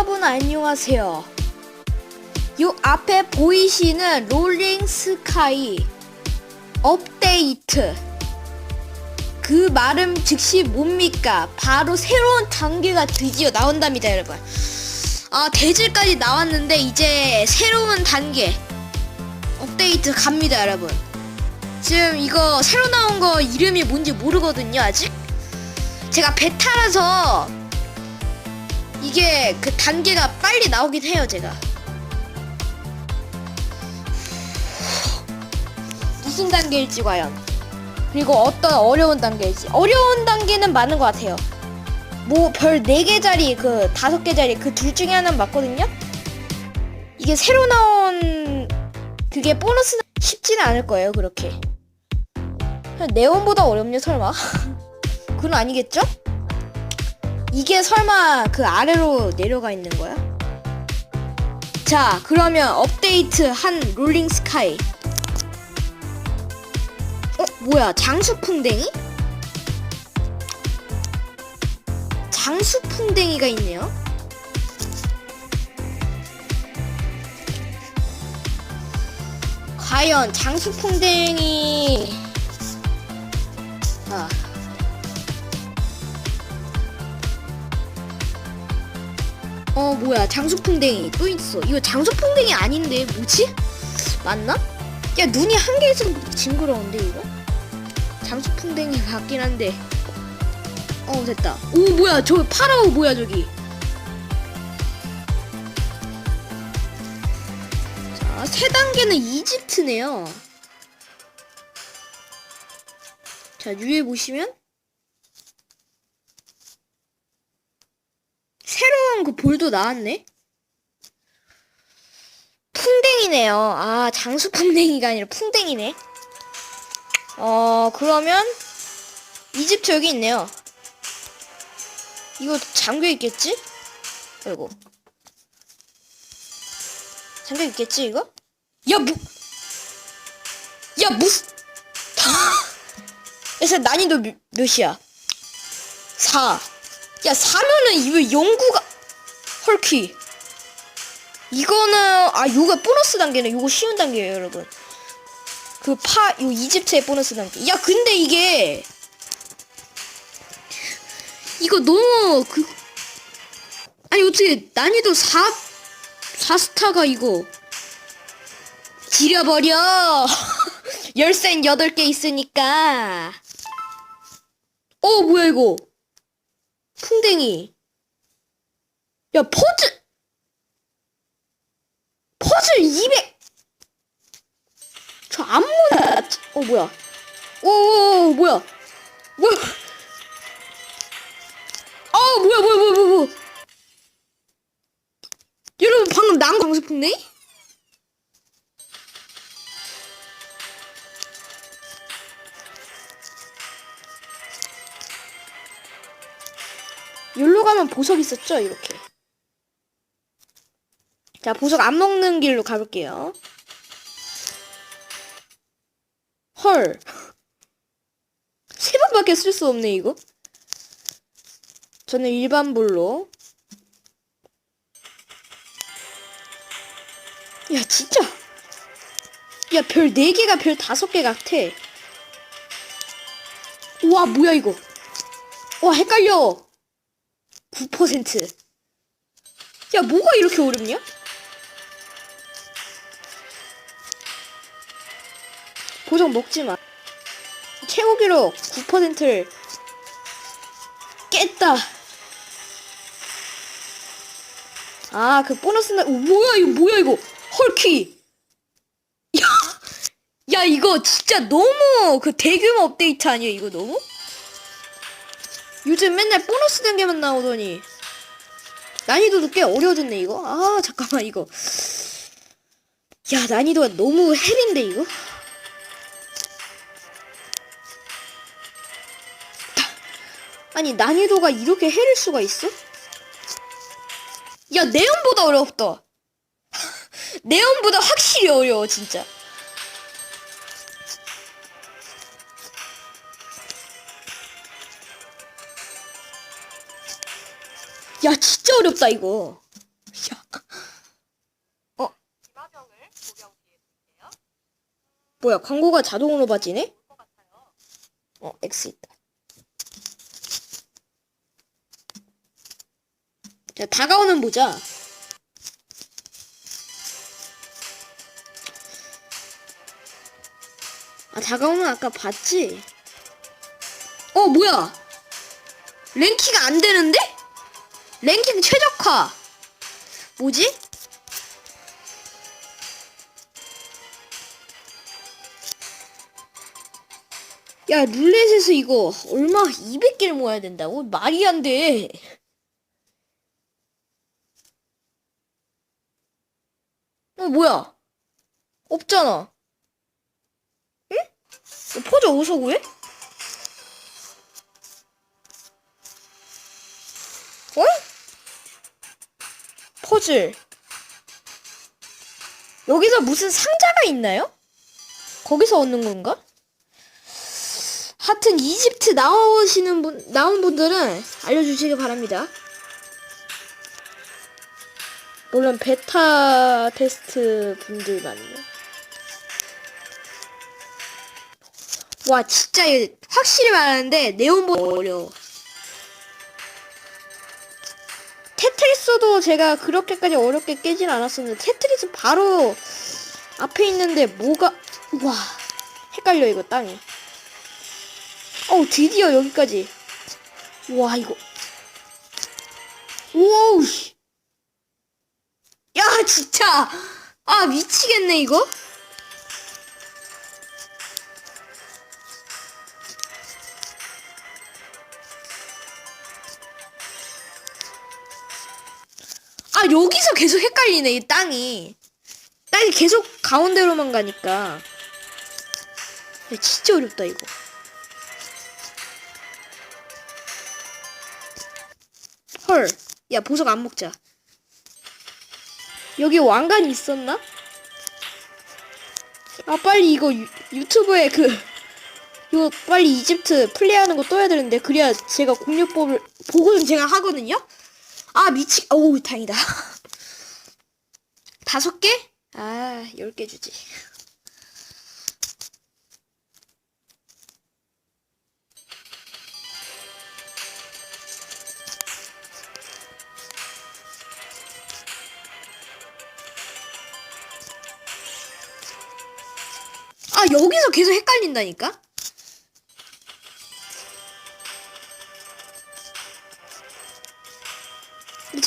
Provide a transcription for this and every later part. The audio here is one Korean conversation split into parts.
여러분 안녕하세요. 요 앞에 보이시는 롤링 스카이 업데이트. 그 말은 즉시 뭡니까? 바로 새로운 단계가 드디어 나온답니다, 여러분. 아, 대질까지 나왔는데 이제 새로운 단계 업데이트 갑니다, 여러분. 지금 이거 새로 나온 거 이름이 뭔지 모르거든요, 아직. 제가 베타라서 이게 그 단계가 빨리 나오긴 해요, 제가. 무슨 단계일지 과연. 그리고 어떤 어려운 단계일지. 어려운 단계는 많은 것 같아요. 뭐 별 4개짜리 그 5개짜리 그 둘 중에 하나는 맞거든요? 이게 새로 나온 그게 보너스 쉽지는 않을 거예요, 그렇게. 네온보다 어렵냐, 설마? 그건 아니겠죠? 이게 설마 그 아래로 내려가 있는 거야? 자, 그러면 업데이트 한 롤링 스카이. 어, 뭐야? 장수풍뎅이? 장수풍뎅이가 있네요. 과연 장수풍뎅이 어 뭐야 장수풍뎅이 또 있어 이거 장수풍뎅이 아닌데 뭐지? 맞나? 야 눈이 한개 있으면 징그러운데 이거? 장수풍뎅이 같긴 한데 어 됐다 오 뭐야 저 파라오 뭐야 저기 자세 단계는 이집트네요 자 위에 보시면 새로운 그 볼도 나왔네. 풍뎅이네요. 아, 장수 풍뎅이가 아니라 풍뎅이네. 어, 그러면 이집트 여기 있네요. 이거 잠겨 있겠지? 아이고. 잠겨 있겠지, 이거? 야, 뭐. 야, 무슨. 그래서 난이도 몇, 몇이야? 4. 야, 4면은 이거 연구가. 헐키. 이거는, 아, 요거 보너스 단계네. 요거 쉬운 단계예요, 여러분. 그 파, 요 이집트의 보너스 단계. 야, 근데 이게. 이거 너무, 그. 아니, 어떻게, 난이도 4, 4스타가 이거. 지려버려. 열쇠는 8개 있으니까. 어, 뭐야, 이거. 풍뎅이. 야, 퍼즐! 퍼즐 200! 저 안무야. 어, 뭐야. 오, 오, 오, 뭐야. 뭐야. 아, 뭐야, 뭐야, 뭐야, 뭐야, 뭐야. 여러분, 방금 난 광수 풍뎅이? 가면 보석 있었죠? 이렇게. 자, 보석 안 먹는 길로 가볼게요. 헐. 세 번밖에 쓸 수 없네, 이거. 저는 일반 볼로. 야, 진짜. 야, 별 4개가 별 5개 같아. 우와, 뭐야, 이거. 와, 헷갈려. 9%. 야, 뭐가 이렇게 어렵냐? 보석 먹지 마. 최고 기록 9%를 깼다. 아, 그 보너스 날, 오, 뭐야, 이거, 뭐야, 이거. 헐키. 야, 야, 이거 진짜 너무 그 대규모 업데이트 아니야, 이거 너무? 요즘 맨날 보너스 단계만 나오더니. 난이도도 꽤 어려워졌네 이거. 아 잠깐만 이거. 야 난이도가 너무 헬인데 이거? 아니 난이도가 이렇게 헬일 수가 있어? 야 네온보다 어렵다 네온보다 확실히 어려워 진짜 어렵다 이거 야. 어. 뭐야 광고가 자동으로 빠지네? 어 X 있다. 자 다가오는 보자. 아 다가오는 아까 봤지? 어 뭐야? 랭킹 안 되는데? 랭킹 최적화. 뭐지? 야 룰렛에서 이거 얼마 200개를 모아야 된다고? 말이 안 돼. 어 뭐야? 없잖아. 응? 어, 포즈 어디서 구해? 어? 퍼즐. 여기서 무슨 상자가 있나요? 거기서 얻는 건가? 하여튼 이집트 나오시는 분 나온 분들은 알려주시기 바랍니다. 물론 베타 테스트 분들만요. 와 진짜 확실히 말하는데 네온보다 어려워. 테트리스도 제가 그렇게까지 어렵게 깨진 않았었는데 테트리스 바로 앞에 있는데 뭐가 와 헷갈려 이거 땅이. 어우 드디어 여기까지 와 이거 오우 씨. 야 진짜 아 미치겠네 이거 여기서 계속 헷갈리네 이 땅이 땅이 계속 가운데로만 가니까 야 진짜 어렵다 이거 헐. 야, 보석 안 먹자. 여기 왕관이 있었나? 아, 빨리 이거 유, 유튜브에 그, 이거 빨리 이집트 플레이하는 거 떠야 되는데, 그래야 제가 공략법을, 보고는 제가 하거든요? 아, 미치, 어우, 다행이다. 다섯 개? 아, 열 개 주지. 아, 여기서 계속 헷갈린다니까?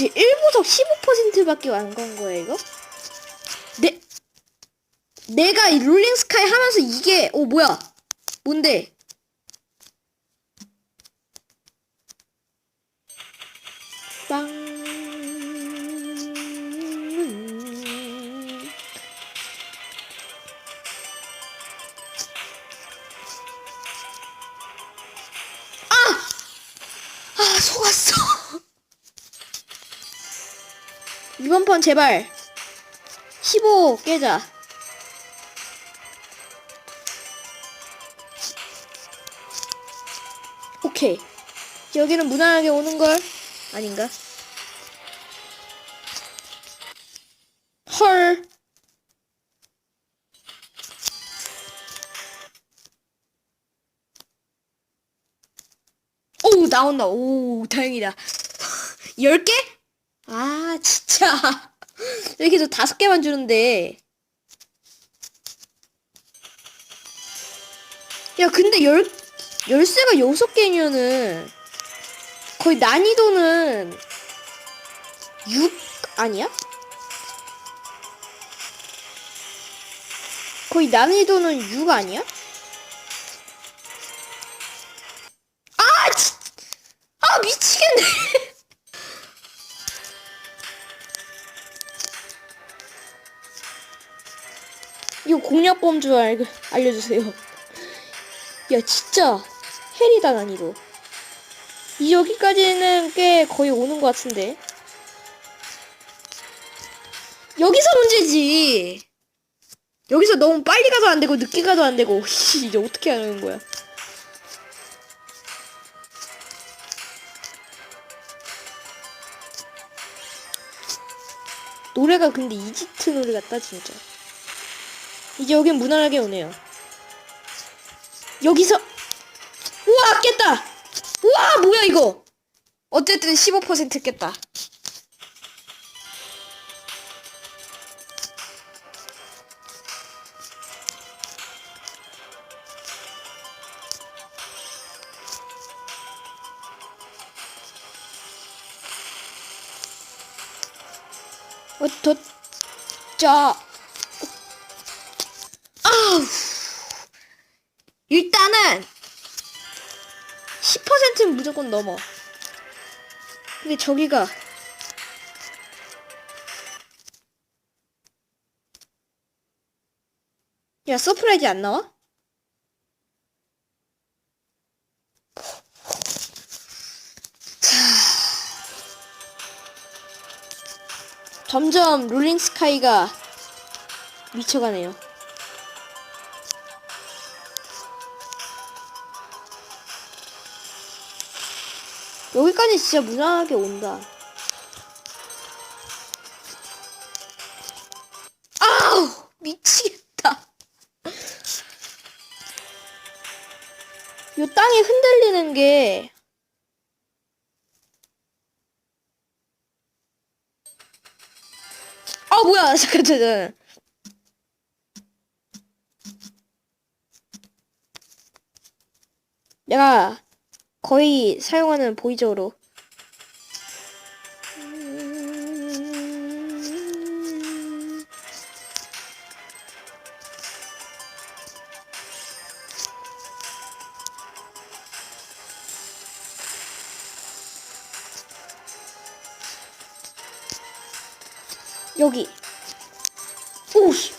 그치, 1보석 15%밖에 안간 거야, 이거? 내, 내가 이 롤링 스카이 하면서 이게, 어, 뭐야? 뭔데? 빵. 아, 속았어. 이번 판 제발 15 깨자. 오케이. 여기는 무난하게 오는 걸 아닌가? 헐. 오 나온다. 오 다행이다. 10개? 아 진짜 이렇게 저 다섯 개만 주는데 야 근데 열 열쇠가 여섯 개면은 거의 난이도는 6 아니야? 거의 난이도는 6 아니야? 공략범 줄 알, 알려주세요. 야, 진짜 헬이다, 난이도. 이 여기까지는 꽤 거의 오는 것 같은데. 여기서 문제지. 여기서 너무 빨리 가도 안 되고 늦게 가도 안 되고 씨, 이제 어떻게 하는 거야? 노래가 근데 이집트 노래 같다 진짜. 이제 여긴 무난하게 오네요. 여기서 우와 깼다. 우와 뭐야 이거. 어쨌든 15% 깼다. 어, 더, 자, 일단은 10%는 무조건 넘어. 근데 저기가 야 서프라이즈 안 나와? 점점 롤링 스카이가 미쳐가네요. 여기까지 진짜 무난하게 온다. 아우! 미치겠다. 요 땅이 흔들리는 게 아 뭐야 잠깐 잠깐 내가 거의 사용하는 보이저로 여기 오씨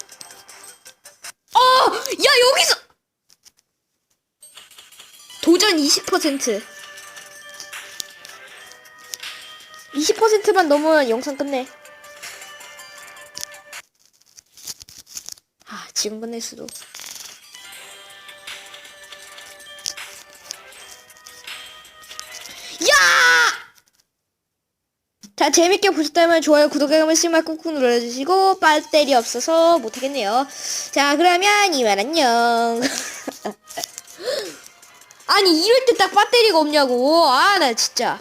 아! 야 여기서 도전 20% 20%만 넘으면 영상 끝내. 아 지금 끝낼 수도. 야! 자 재밌게 보셨다면 좋아요 구독하기 한 번씩만 꾹꾹 눌러주시고 배터리 없어서 못하겠네요. 자 그러면 이만 안녕 아니 이럴 때 딱 배터리가 없냐고. 아 나 진짜.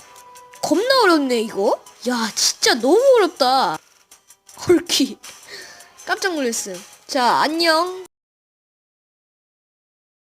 겁나 어렵네 이거. 야 진짜 너무 어렵다. 헐키. 깜짝 놀랐음. 자 안녕